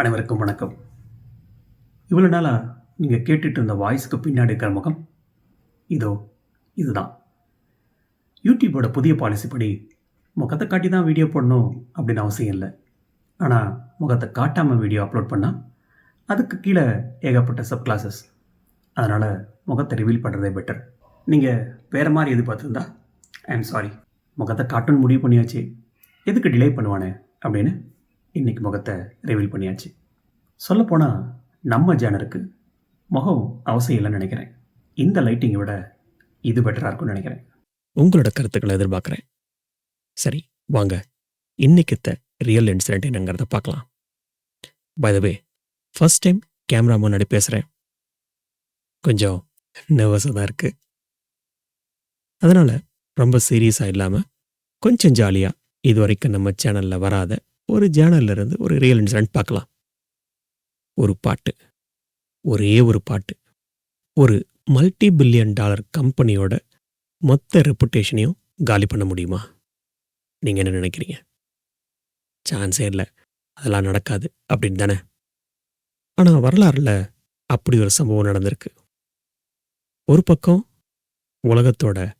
அனைவருக்கும் வணக்கம். இவ்வளோ நாளாக நீங்கள் கேட்டுட்டு இருந்த வாய்ஸுக்கு பின்னாடி இருக்கிற முகம்? இதோ இதுதான். யூடியூபோட புதிய பாலிசி படி முகத்தை காட்டி தான் வீடியோ போடணும் அப்படின்னு அவசியம் இல்லை. ஆனால் முகத்தை காட்டாமல் வீடியோ அப்லோட் பண்ணால் அதுக்கு கீழே ஏகப்பட்ட சப் கிளாஸஸ் அதனால் முகத்தை ரிவீல் பண்ணுறதே பெட்டர் நீங்கள் வேறு மாதிரி எதிர்பார்த்துருந்தா ஐ எம் சாரி முகத்தை காட்டணும்னு முடிவு பண்ணியாச்சு. எதுக்கு டிலே பண்ணுவானே அப்படின்னு இன்னைக்கு முகத்தை ரிவீல் பண்ணியாச்சு. சொல்லப்போனால் நம்ம ஜேனருக்கு முகம் அவசியம் இல்லைன்னு நினைக்கிறேன். இந்த லைட்டிங்கை விட இது பெட்டராக இருக்கும்னு நினைக்கிறேன். உங்களோட கருத்துக்களை எதிர்பார்க்குறேன். சரி வாங்க. இன்னைக்குத்த ரியல் இன்சிடென்ட் என்னங்கிறத பார்க்கலாம். By the way first time camera முன்னாடி பேசுகிறேன் கொஞ்சம் நர்வஸாக தான் இருக்கு. அதனால் ரொம்ப சீரியஸாக இல்லாமல் கொஞ்சம் ஜாலியாக இது வரைக்கும் நம்ம சேனலில் வராத ஒரு ஜேனல்ல இருந்து ஒரு ரியல் இன்சிடென்ட் பார்க்கலாம். ஒரு பாட்டு. ஒரே ஒரு பாட்டு. ஒரு மல்டி பில்லியன் டாலர் கம்பெனியோட மொத்த ரெப்புடேஷனையும் காலி பண்ண முடியுமா? நீங்கள் என்ன நினைக்கிறீங்க? சான்ஸே இல்லை. அதெல்லாம் நடக்காது. அப்படின்னு தானே? ஆனால் வரலாறுல அப்படி ஒரு சம்பவம் நடந்திருக்கு. ஒரு பக்கம் உலகத்தோட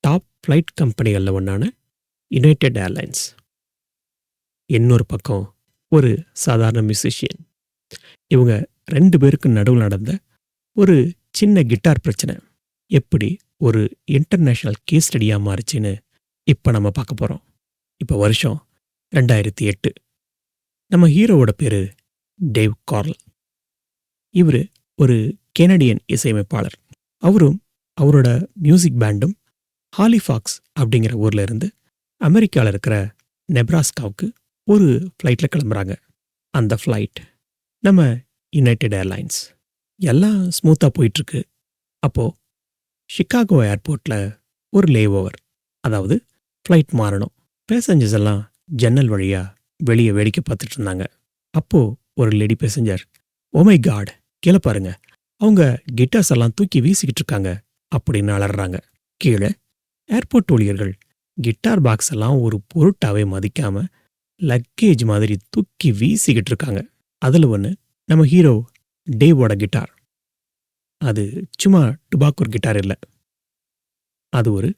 டாப் ஃப்ளைட் கம்பெனிகளில் ஒன்றான யுனைடெட் ஏர்லைன்ஸ் இன்னொரு பக்கம் ஒரு சாதாரண மியூசிஷியன் இவங்க ரெண்டு பேருக்கு நடுவில் நடந்த ஒரு சின்ன கிட்டார் பிரச்சனை. எப்படி ஒரு இன்டர்நேஷ்னல் கேஸ் ஸ்டடியாக மாறுச்சுன்னு இப்போ நம்ம பார்க்க போகிறோம் இப்போ வருஷம் ரெண்டாயிரத்தி எட்டு. நம்ம ஹீரோவோட பேர் டேவ் கார்ல். இவர் ஒரு கெனடியன் இசையமைப்பாளர். அவரும் அவரோட மியூசிக் பேண்டும் ஹாலிஃபாக்ஸ் அப்படிங்கிற ஊர்ல இருந்து அமெரிக்காவில் இருக்கிற நெப்ராஸ்காவுக்கு ஒரு ஃப்ளைட்டில் கிளம்புறாங்க. அந்த ஃப்ளைட் நம்ம யுனைடெட் ஏர்லைன்ஸ் எல்லாம் ஸ்மூத்தாக போயிட்டுருக்கு. அப்போது ஷிகாகோ ஏர்போர்ட்டில் ஒரு லே ஓவர் அதாவது ஃப்ளைட் மாறணும். பேசஞ்சர்ஸ் எல்லாம் ஜன்னல் வழியாக வெளியே வேடிக்கை பார்த்துட்டு இருந்தாங்க. அப்போது ஒரு லேடி பேசஞ்சர் ஓமை காட் கீழே பாருங்க. அவங்க கிட்டார்ஸ் எல்லாம் தூக்கி வீசிக்கிட்டு இருக்காங்க. அப்படின்னு அலறாங்க. கீழே ஏர்போர்ட் ஊழியர்கள் கிட்டார் பாக்ஸ் எல்லாம் ஒரு பொருட்டாவே மதிக்காம லக்கேஜ் மாதிரி தூக்கி வீசிக்கிட்டு இருக்காங்க அதில் ஒன்று நம்ம ஹீரோ டேவோட கிட்டார். அது சும்மா டுபாக்கூர் கிட்டார் இல்லை. அது ஒரு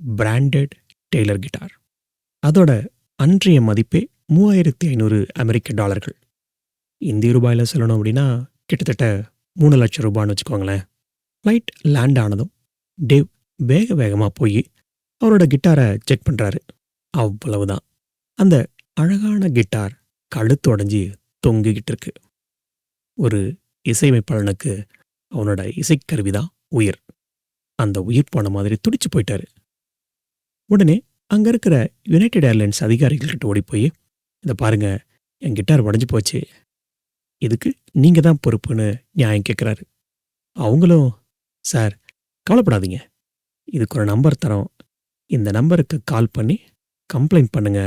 பிராண்டட் டெய்லர் கிட்டார். அதோட அன்றைய மதிப்பே மூவாயிரத்தி ஐநூறு அமெரிக்க டாலர்கள். இந்திய ரூபாயில் சொல்லணும் அப்படின்னா கிட்டத்தட்ட மூணு லட்சம் ரூபான்னு வச்சுக்கோங்களேன். ஃப்ளைட் லேண்ட் ஆனதும் டேவ் வேக வேகமாக போய் அவரோட கிட்டாரை செக் பண்ணுறாரு அவ்வளவுதான். அந்த அழகான கிட்டார் கழுத்தொடைஞ்சி தொங்கிக்கிட்டு இருக்கு ஒரு இசையமைப்பாளனுக்கு அவனோட இசைக்கருவி தான் உயிர். அந்த உயிர் போன மாதிரி துடிச்சு போயிட்டாரு. உடனே அங்கே இருக்கிற யுனைடெட் ஏர்லைன்ஸ் அதிகாரிகள்கிட்ட ஓடி போய் இதை பாருங்க என் கிட்டார் உடஞ்சி போச்சு. இதுக்கு நீங்க தான் பொறுப்புன்னு நியாயம் கேட்குறாரு அவங்களும் சார் கவலைப்படாதீங்க. இதுக்கு ஒரு நம்பர் தரோம். இந்த நம்பருக்கு கால் பண்ணி கம்ப்ளைண்ட் பண்ணுங்க.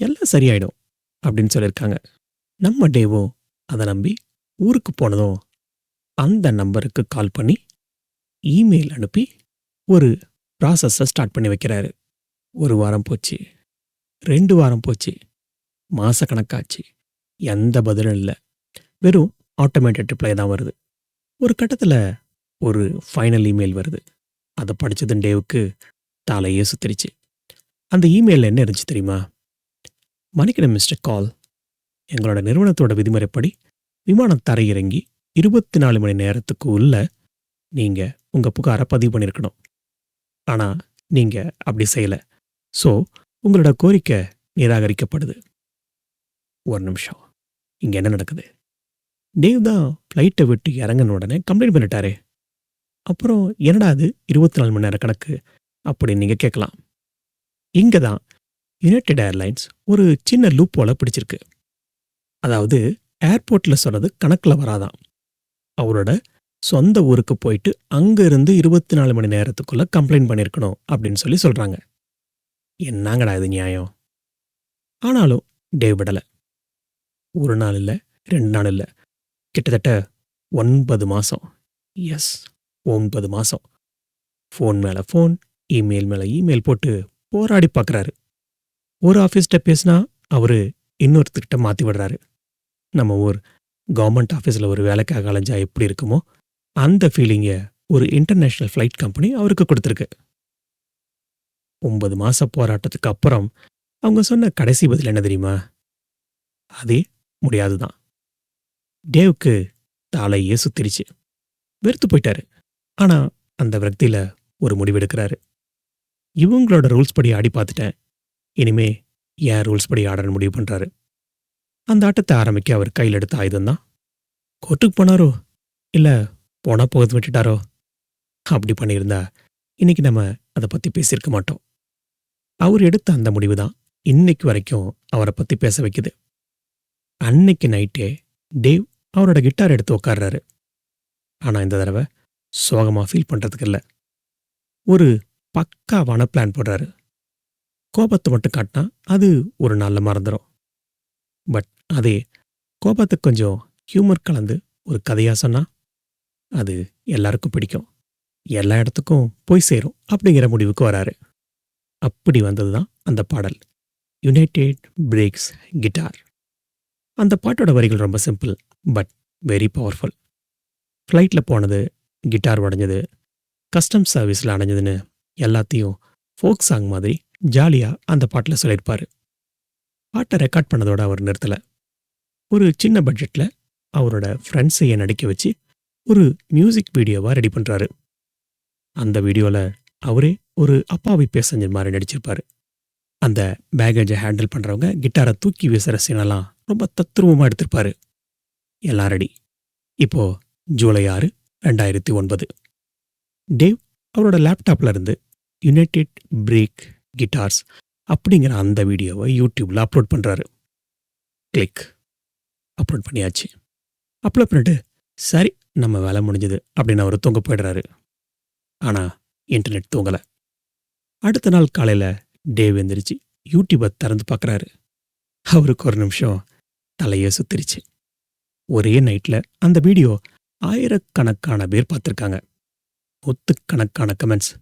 எல்லாம் சரியாயிடும் அப்படின்னு சொல்லியிருக்காங்க. நம்ம டேவும் அதை நம்பி ஊருக்கு போனதும் அந்த நம்பருக்கு கால் பண்ணி இமெயில் அனுப்பி ஒரு ப்ராசஸை ஸ்டார்ட் பண்ணி வைக்கிறாரு. ஒரு வாரம் போச்சு ரெண்டு வாரம் போச்சு மாசக்கணக்காச்சு எந்த பதிலும் இல்லை. வெறும் ஆட்டோமேட்டட் ரிப்ளை தான் வருது. ஒரு கட்டத்தில் ஒரு ஃபைனல் இமெயில் வருது. அதை படித்ததும் டேவுக்கு தலையே சுத்திருச்சு. அந்த இமெயிலில் என்ன இருந்துச்சு தெரியுமா? மணிக்கணும் மிஸ்டர் கால். எங்களோட நிறுவனத்தோட விதிமுறைப்படி விமானம் தரையிறங்கி இருபத்தி நாலு மணி நேரத்துக்கு உள்ள நீங்கள் உங்க புகாரை பதிவு பண்ணியிருக்கணும் ஆனா நீங்கள் அப்படி செய்யல. ஸோ உங்களோட கோரிக்கை நிராகரிக்கப்படுது. ஒரு நிமிஷம். இங்கே என்ன நடக்குது? டேவ் தான் ஃப்ளைட்டை விட்டு இறங்கின உடனே கம்ப்ளைண்ட் பண்ணிட்டாரே. அப்புறம் என்னடா அது இருபத்தி நாலு மணி நேர கணக்கு? அப்படின்னு நீங்கள் கேட்கலாம். இங்கே தான் யுனைடெட் ஏர்லைன்ஸ் ஒரு சின்ன லூப் போல பிடிச்சிருக்கு. அதாவது ஏர்போர்ட்டில் சொன்னது கணக்கில் வராதாம். அவரோட சொந்த ஊருக்கு போயிட்டு அங்கேருந்து இருபத்தி நாலு மணி நேரத்துக்குள்ளே கம்ப்ளைண்ட் பண்ணியிருக்கணும் அப்படின்னு சொல்லி சொல்கிறாங்க என்னங்கடா இது நியாயம்? ஆனாலும் டேவ் விடலை. ஒரு நாள் இல்லை ரெண்டு நாள் இல்லை. கிட்டத்தட்ட ஒன்பது மாதம் எஸ் ஒன்பது மாதம் ஃபோன் மேலே ஃபோன் இமெயில் மேலே இமெயில் போட்டு போராடி பார்க்குறாரு ஒரு ஆஃபீஸ்கிட்ட பேசினா அவரு இன்னொருத்தர்கிட்ட மாத்தி விடுறாரு. நம்ம ஊர் கவர்மெண்ட் ஆஃபீஸில் ஒரு வேலைக்காக அலைஞ்சா எப்படி இருக்குமோ அந்த ஃபீலிங்கை ஒரு இன்டர்நேஷ்னல் ஃப்ளைட் கம்பெனி அவருக்கு கொடுத்துருக்கு. ஒன்பது மாச போராட்டத்துக்கு அப்புறம் அவங்க சொன்ன கடைசி பதில் என்ன தெரியுமா? அதே முடியாது தான் டேவுக்கு தாளையே சுத்திருச்சு வெறுத்து போயிட்டாரு. ஆனா அந்த விரக்தியில் ஒரு முடிவெடுக்கிறாரு இவங்களோட ரூல்ஸ் படி ஆடி பார்த்துட்டேன். இனிமே ஏன் ரூல்ஸ் படி ஆடன்னு முடிவு பண்றாரு? அந்த ஆட்டத்தை ஆரம்பிக்க அவர் கையில் எடுத்த ஆயுதம் தான். கோர்ட்டுக்கு போனாரோ? இல்ல போனா போகிறது விட்டுட்டாரோ? அப்படி பண்ணியிருந்தா இன்னைக்கு நம்ம அதை பத்தி பேசியிருக்க மாட்டோம். அவர் எடுத்த அந்த முடிவு தான் இன்னைக்கு வரைக்கும் அவரை பத்தி பேச வைக்குது. அன்னைக்கு நைட்டே டேவ் அவரோட கிட்டார் எடுத்து உட்கார்றாரு ஆனா இந்த தடவை சோகமா ஃபீல் பண்றதுக்கு இல்ல. ஒரு பக்காவான பிளான் போடுறாரு. கோபத்தை மட்டும் காட்டினா அது ஒரு நல்ல மறந்துடும் பட் அதே கோபத்தை கொஞ்சம் ஹியூமர் கலந்து ஒரு கதையாக சொன்னால் அது எல்லாருக்கும் பிடிக்கும். எல்லா இடத்துக்கும் போய் சேரும் அப்படிங்கிற முடிவுக்கு வராரு. அப்படி வந்தது தான் அந்த பாடல். யுனைடெட் பிரேக்ஸ் கிட்டார் அந்த பாட்டோட வரிகள் ரொம்ப சிம்பிள் பட் வெரி பவர்ஃபுல் ஃப்ளைட்டில் போனது கிட்டார் உடைஞ்சது கஸ்டம் சர்வீஸில் அடைஞ்சதுன்னு எல்லாத்தையும் ஃபோக் சாங் மாதிரி ஜாலியாக அந்த பாட்டில் சொல்லியிருப்பார். பாட்டை ரெக்கார்ட் பண்ணதோட அவர் நிறுத்தலை. ஒரு சின்ன பட்ஜெட்டில் அவரோட ஃப்ரெண்ட்ஸையே நடிக்க வச்சு ஒரு மியூசிக் வீடியோவாக ரெடி பண்ணுறாரு அந்த வீடியோவில் அவரே ஒரு அப்பாவி பேசஞ்சர் மாதிரி நடிச்சிருப்பார். அந்த பேகேஜை ஹேண்டில் பண்ணுறவங்க கிட்டாரை தூக்கி வீசுகிற சீனெல்லாம் ரொம்ப தத்ரூபமாக எடுத்திருப்பார். எல்லாம் ரெடி இப்போது ஜூலை ஆறு ரெண்டாயிரத்தி ஒன்பது. டேவ் அவரோட லேப்டாப்ல இருந்து யுனைடெட் பிரேக் கிட்டார்ஸ் அப்படிங்கிற அந்த வீடியோவை யூடியூப்பில் அப்லோட் பண்ணுறாரு கிளிக் அப்லோட் பண்ணியாச்சு. அப்லோட் பண்ணிட்டு சரி நம்ம வேலை முடிஞ்சது அப்படின்னு அவர் தூங்க போயிடுறாரு. ஆனால் இன்டர்நெட் தூங்கலை. அடுத்த நாள் காலையில் டேவ் எந்திரிச்சு யூடியூப்பை திறந்து பார்க்கறாரு அவருக்கு ஒரு நிமிஷம் தலையே சுத்திருச்சு. ஒரே நைட்டில் அந்த வீடியோ ஆயிரக்கணக்கான பேர் பார்த்துருக்காங்க. ஒத்துக்கணக்கான கமெண்ட்ஸ்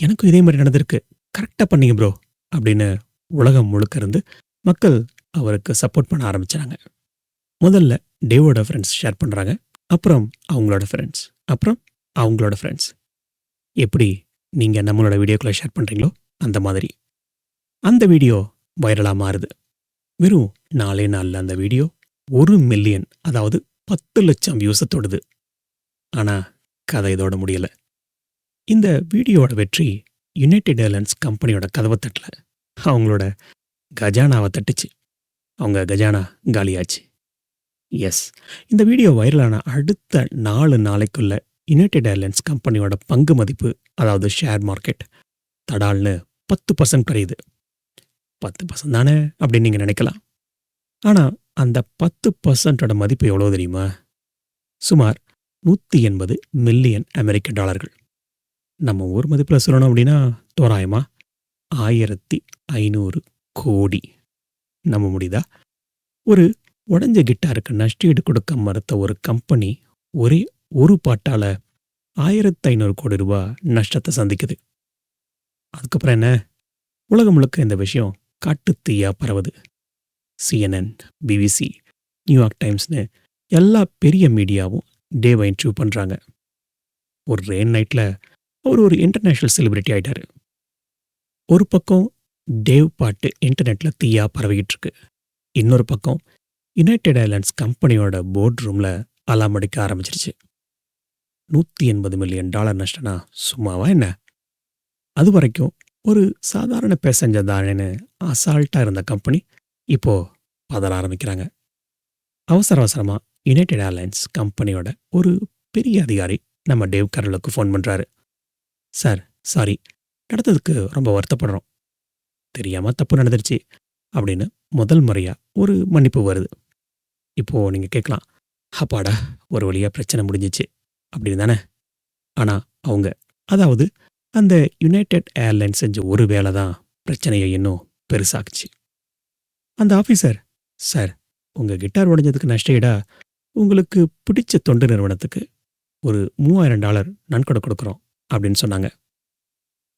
எனக்கும் இதே மாதிரி நடந்திருக்கு. கரெக்டாக பண்ணீங்க ப்ரோ அப்படின்னு உலகம் முழுக்க இருந்து மக்கள் அவருக்கு சப்போர்ட் பண்ண ஆரம்பிச்சாங்க. முதல்ல டேவோட ஃப்ரெண்ட்ஸ் ஷேர் பண்ணுறாங்க அப்புறம் அவங்களோட ஃப்ரெண்ட்ஸ் அப்புறம் அவங்களோட ஃப்ரெண்ட்ஸ் எப்படி நீங்கள் நம்மளோட வீடியோக்குள்ளே ஷேர் பண்ணுறீங்களோ அந்த மாதிரி. அந்த வீடியோ வைரலாக மாறுது. வெறும் நாலே நாளில் அந்த வீடியோ ஒரு மில்லியன் அதாவது பத்து லட்சம் வியூஸை தொடுது. ஆனா கதை இதோட முடியல. இந்த வீடியோவோட வெற்றி யுனைடெட் ஏர்லைன்ஸ் கம்பெனியோட கதவை தட்டல. அவங்களோட கஜானாவை தட்டுச்சு. அவங்க கஜானா காலியாச்சு. எஸ் இந்த வீடியோ வைரலான அடுத்த நாலு நாளைக்குள்ள யுனைடெட் ஏர்லைன்ஸ் கம்பெனியோட பங்கு மதிப்பு அதாவது ஷேர் மார்க்கெட் தடால்னு பத்து பர்சன்ட் குறையுது. பத்து பர்சன்ட் தானே அப்படின்னு நீங்கள் நினைக்கலாம். ஆனால் அந்த பத்து பர்சன்டோட மதிப்பு எவ்வளோ தெரியுமா? சுமார் நூற்றி எண்பது மில்லியன் அமெரிக்க டாலர்கள் நம்ம ஊர் மதிப்பில் சொல்லணும் அப்படின்னா தோராயமா ஆயிரத்தி ஐநூறு கோடி. நம்ப முடியுதா? ஒரு உடஞ்ச கிட்டாருக்கு நஷ்டீடு கொடுக்க மறுத்த ஒரு கம்பெனி ஒரே ஒரு பாட்டால ஆயிரத்தி ஐநூறு கோடி ரூபா நஷ்டத்தை சந்திக்குது. அதுக்கப்புறம் என்ன? உலகம் முழுக்க இந்த விஷயம் காட்டுத்தீயா பரவுது. சிஎன்என் பிபிசி நியூயார்க் டைம்ஸ்னு எல்லா பெரிய மீடியாவும் டேவை இன்டர்வியூ பண்ணுறாங்க ஒரு ரெயின் நைட்டில் அவர் ஒரு இன்டர்நேஷ்னல் செலிபிரிட்டி ஆயிட்டாரு. ஒரு பக்கம் டேவ் பாட்டு இன்டர்நெட்டில் தீயா பரவிக்கிட்டு இருக்கு இன்னொரு பக்கம் யுனைடெட் ஐலாண்ட்ஸ் கம்பெனியோட போர்ட் ரூமில் அலாம் அடிக்க ஆரம்பிச்சிருச்சு. நூற்றி எண்பது மில்லியன் டாலர் நஷ்டனா சும்மாவா என்ன? அது வரைக்கும் ஒரு சாதாரண பேசஞ்சர் தானேன்னு அசால்ட்டாக இருந்த கம்பெனி இப்போ பதற ஆரம்பிக்கிறாங்க. அவசர அவசரமாக யுனைடெட் ஏர்லைன்ஸ் கம்பெனியோட ஒரு பெரிய அதிகாரி நம்ம டேவ் கரலுக்கு ஃபோன் பண்ணுறாரு சார் சாரி. நடந்ததுக்கு ரொம்ப வருத்தப்படுறோம். தெரியாமல் தப்பு நடந்துருச்சு அப்படின்னு முதல் முறையாக ஒரு மன்னிப்பு வருது. இப்போது நீங்கள் கேட்கலாம் அப்பாடா ஒரு வழியாக பிரச்சனை முடிஞ்சிச்சு. அப்படின்னு தானே? ஆனால் அவங்க அதாவது அந்த யுனைடெட் ஏர்லைன்ஸ் செஞ்ச ஒரு வேலை தான் பிரச்சனையை இன்னும் பெருசாக்குச்சு. அந்த ஆஃபீஸர் சார் உங்கள் கிட்டார் உடைஞ்சதுக்கு நஷ்டஈடா? உங்களுக்கு பிடிச்ச தொண்டு நிறுவனத்துக்கு ஒரு மூவாயிரம் டாலர் நன்கொடை கொடுக்குறோம். அப்படின்னு சொன்னாங்க.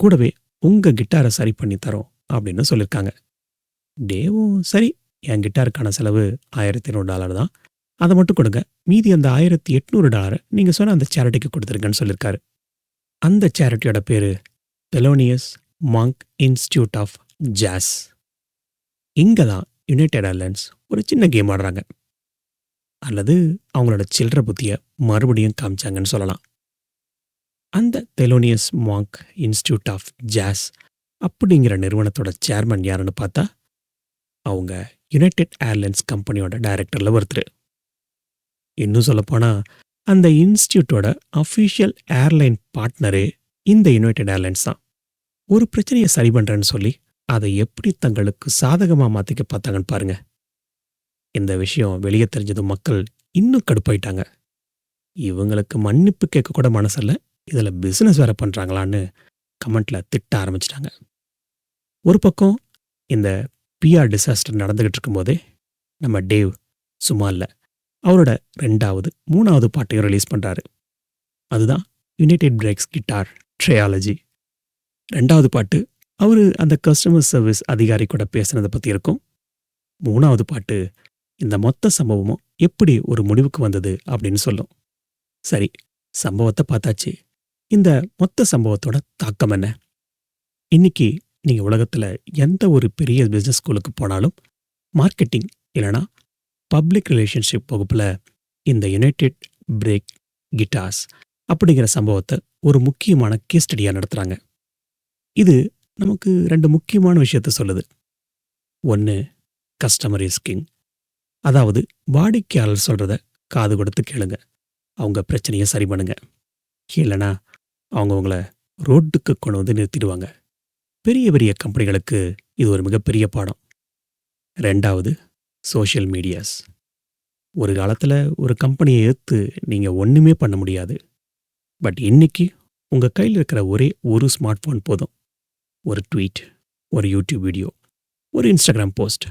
கூடவே உங்க கிட்டாரை சரி பண்ணி தரோம் அப்படின்னு சொல்லியிருக்காங்க டேவும் சரி என் கிட்டாருக்கான செலவு ஆயிரத்தி நூறு டாலர் தான். அதை மட்டும் கொடுங்க. மீதி அந்த ஆயிரத்தி எட்நூறு டாலரை நீங்கள் சொன்ன அந்த சேரிட்டிக்கு கொடுத்துருங்கன்னு சொல்லியிருக்காரு அந்த சேரிட்டியோட பேர் Thelonious Monk Institute of Jazz இங்கே தான் யுனைடெட் ஏர்லைன்ஸ் ஒரு சின்ன கேம் ஆடுறாங்க. அல்லது அவங்களோட சில்லற புத்தியை மறுபடியும் காமிச்சாங்கன்னு சொல்லலாம். அந்த Thelonious Monk Institute of Jazz அப்படிங்கிற நிறுவனத்தோட சேர்மன் யாருன்னு பார்த்தா அவங்க யுனைடெட் ஏர்லைன்ஸ் கம்பெனியோட டைரக்டரில் ஒருத்தர். இன்னும் சொல்லப்போனால் அந்த இன்ஸ்டியூட்டோட அஃபிஷியல் ஏர்லைன் பார்ட்னரே இந்த யுனைடெட் ஏர்லைன்ஸ் தான். ஒரு பிரச்சனையை சரி பண்ணுறேன்னு சொல்லி அதை எப்படி தங்களுக்கு சாதகமாக மாற்றிக்க பார்த்தாங்கன்னு பாருங்க. இந்த விஷயம் வெளியே தெரிஞ்சதும் மக்கள் இன்னும் கடுப்பாயிட்டாங்க. இவங்களுக்கு மன்னிப்பு கேட்க கூட இதில் பிஸ்னஸ் வேறு பண்ணுறாங்களான்னு கமெண்ட்டில் திட்ட ஆரம்பிச்சிட்டாங்க. ஒரு பக்கம் இந்த பிஆர் டிசாஸ்டர் நடந்துக்கிட்டு இருக்கும்போதே நம்ம டேவ் சும்மா இல்லை அவரோட ரெண்டாவது மூணாவது பாட்டையும் ரிலீஸ் பண்ணுறாரு அதுதான் யுனைடெட் பிரேக்ஸ் கிட்டார் ட்ரையாலஜி ரெண்டாவது பாட்டு அவர் அந்த கஸ்டமர் சர்வீஸ் அதிகாரி கூட பேசுனதை பற்றி இருக்கும். மூணாவது பாட்டு இந்த மொத்த சம்பவமும் எப்படி ஒரு முடிவுக்கு வந்தது அப்படின்னு சொல்லும். சரி சம்பவத்தை பார்த்தாச்சு. இந்த மொத்த சம்பவத்தோட தாக்கம் என்ன? இன்னைக்கு நீங்க உலகத்துல எந்த ஒரு பெரிய பிசினஸ் ஸ்கூலுக்கு போனாலும் மார்க்கெட்டிங் இல்லைனா பப்ளிக் ரிலேஷன்ஷிப் வகுப்புல இந்த யுனைடெட் பிரேக் கிட்டார்ஸ் அப்படிங்கிற சம்பவத்தை ஒரு முக்கியமான கேஸ் ஸ்டடியா நடத்துறாங்க. இது நமக்கு ரெண்டு முக்கியமான விஷயத்த சொல்லுது. ஒன்று கஸ்டமர் இஸ் கிங் அதாவது வாடிக்கையாளர் சொல்றத காது கொடுத்து கேளுங்க. அவங்க பிரச்சனையை சரி பண்ணுங்க. இல்லைனா அவங்க ரோட்டுக்கு கொண்டு வந்து நிறுத்திடுவாங்க. பெரிய பெரிய கம்பெனிகளுக்கு இது ஒரு மிகப்பெரிய பாடம். ரெண்டாவது சோஷியல் மீடியாஸ். ஒரு காலத்தில் ஒரு கம்பெனியை ஏற்று நீங்கள் ஒன்றுமே பண்ண முடியாது. பட் இன்னைக்கு உங்கள் கையில் இருக்கிற ஒரே ஒரு ஸ்மார்ட் ஃபோன் போதும். ஒரு ட்வீட் ஒரு யூடியூப் வீடியோ ஒரு இன்ஸ்டாகிராம் போஸ்ட்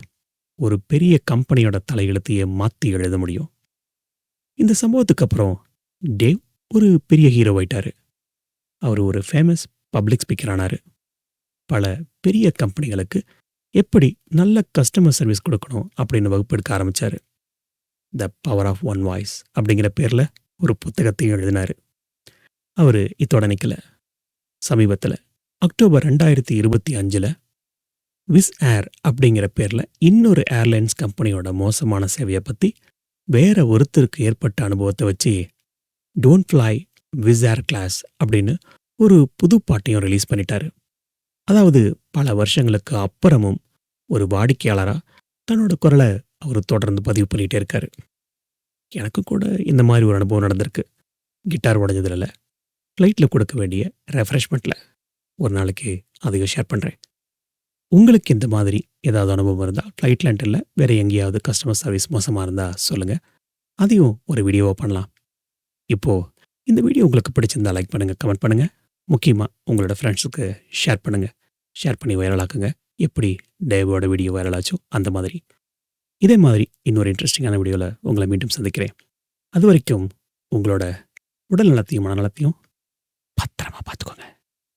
ஒரு பெரிய கம்பெனியோட தலையெழுத்தையே மாற்றி எழுத முடியும். இந்த சம்பவத்துக்கு அப்புறம் டேவ் ஒரு பெரிய ஹீரோ ஆயிட்டாரு. அவர் ஒரு ஃபேமஸ் பப்ளிக் ஸ்பீக்கர் ஆனார். பல பெரிய கம்பெனிகளுக்கு எப்படி நல்ல கஸ்டமர் சர்வீஸ் கொடுக்கணும் அப்படின்னு வகுப்பெடுக்க ஆரம்பிச்சாரு. The power of one voice அப்படிங்கிற பேரில் ஒரு புத்தகத்தையும் எழுதினார். அவர் இத்தோட நிற்கல சமீபத்தில் அக்டோபர் ரெண்டாயிரத்தி இருபத்தி அஞ்சில் விஸ் ஏர் அப்படிங்கிற பேரில் இன்னொரு ஏர்லைன்ஸ் கம்பெனியோட மோசமான சேவையை பற்றி வேற ஒருத்தருக்கு ஏற்பட்ட அனுபவத்தை வச்சு டோன்ட் ஃப்ளை விசேர் கிளாஸ் அப்படின்னு ஒரு புது பாட்டையும் ரிலீஸ் பண்ணிட்டாரு. அதாவது பல வருஷங்களுக்கு அப்புறமும் ஒரு வாடிக்கையாளராக தன்னோட குரலை அவர் தொடர்ந்து பதிவு பண்ணிகிட்டே இருக்காரு. எனக்கு கூட இந்த மாதிரி ஒரு அனுபவம் நடந்திருக்கு. கிட்டார் உடஞ்சதுல ஃப்ளைட்டில் கொடுக்க வேண்டிய ரெஃப்ரெஷ்மெண்ட்டில் ஒரு நாளைக்கு அதையும் ஷேர் பண்ணுறேன் உங்களுக்கு இந்த மாதிரி ஏதாவது அனுபவம் இருந்தால் ஃப்ளைட்லன்ட் இல்லை வேறு எங்கேயாவது கஸ்டமர் சர்வீஸ் மோசமாக இருந்தால் சொல்லுங்கள் அதையும் ஒரு வீடியோவாக பண்ணலாம். இப்போது இந்த வீடியோ உங்களுக்கு பிடிச்சிருந்தா லைக் பண்ணுங்கள் கமெண்ட் பண்ணுங்கள் முக்கியமாக உங்களோட ஃப்ரெண்ட்ஸுக்கு ஷேர் பண்ணுங்கள் ஷேர் பண்ணி வைரலாக்குங்க எப்படி டேவோட வீடியோ வைரலாச்சோ அந்த மாதிரி. இதே மாதிரி இன்னொரு இன்ட்ரெஸ்டிங்கான வீடியோவில் உங்களை மீண்டும் சந்திக்கிறேன். அது வரைக்கும் உங்களோட உடல் நலத்தையும் மனநலத்தையும் பத்திரமா பார்த்துக்கோங்க.